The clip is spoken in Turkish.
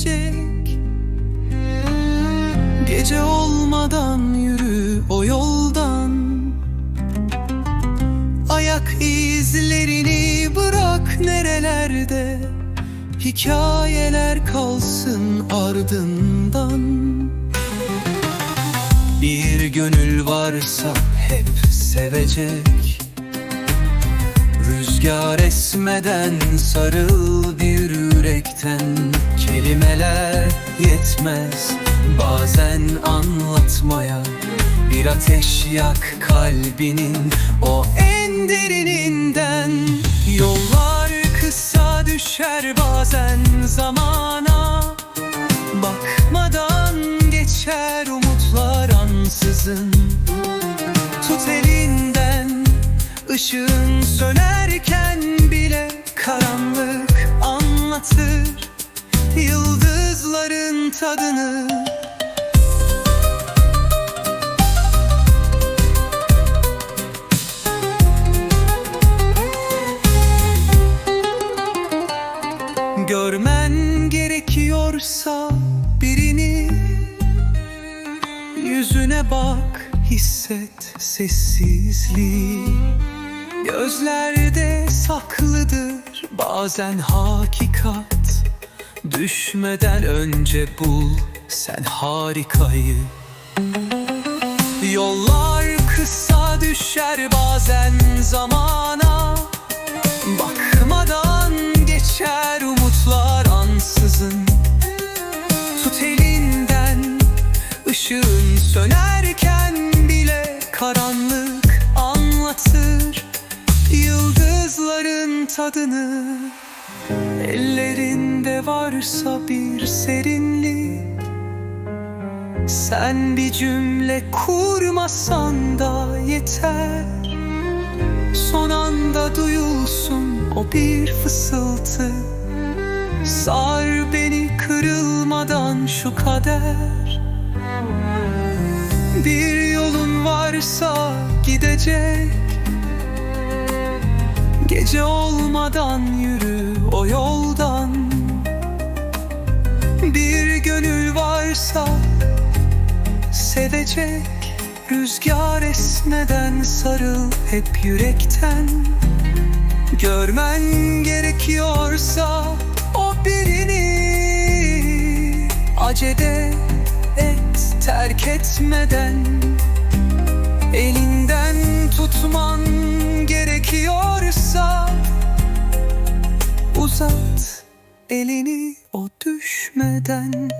bitecek Gece olmadan yürü o yoldan. Ayak izlerini bırak nerelerde. Hikayeler kalsın ardından. Bir gönül varsa hep sevecek. Rüzgar esmeden sarıl bir yürekten Kelimeler yetmez. Bazen anlatmaya Bir ateş yak kalbinin o en derininden. Yollar kısa düşer bazen zamana. Bakmadan geçer umutlar ansızın. Tut elinden ışığın sönerken bile karanlık anlatır Yıldızların tadını. Görmen gerekiyorsa birini Yüzüne bak, hisset sessizliği Gözlerde saklıdır bazen hakikat. Düşmeden önce bul sen harikayı. Yollar kısa düşer bazen zamana. Bakmadan geçer umutlar ansızın. Tut elinden ışığın sönerken bile karanlık tadını. Ellerinde varsa bir serinlik. Sen bir cümle kurmasan da yeter. Son anda duyulsun o bir fısıltı. Sar beni kırılmadan şu kader. Bir yolun varsa gidecek Gece olmadan yürü o yoldan. Bir gönül varsa sevecek Rüzgar esmeden sarıl hep yürekten. Görmen gerekiyorsa o birini Acele et terk etmeden. Elinden tutman elini o düşmeden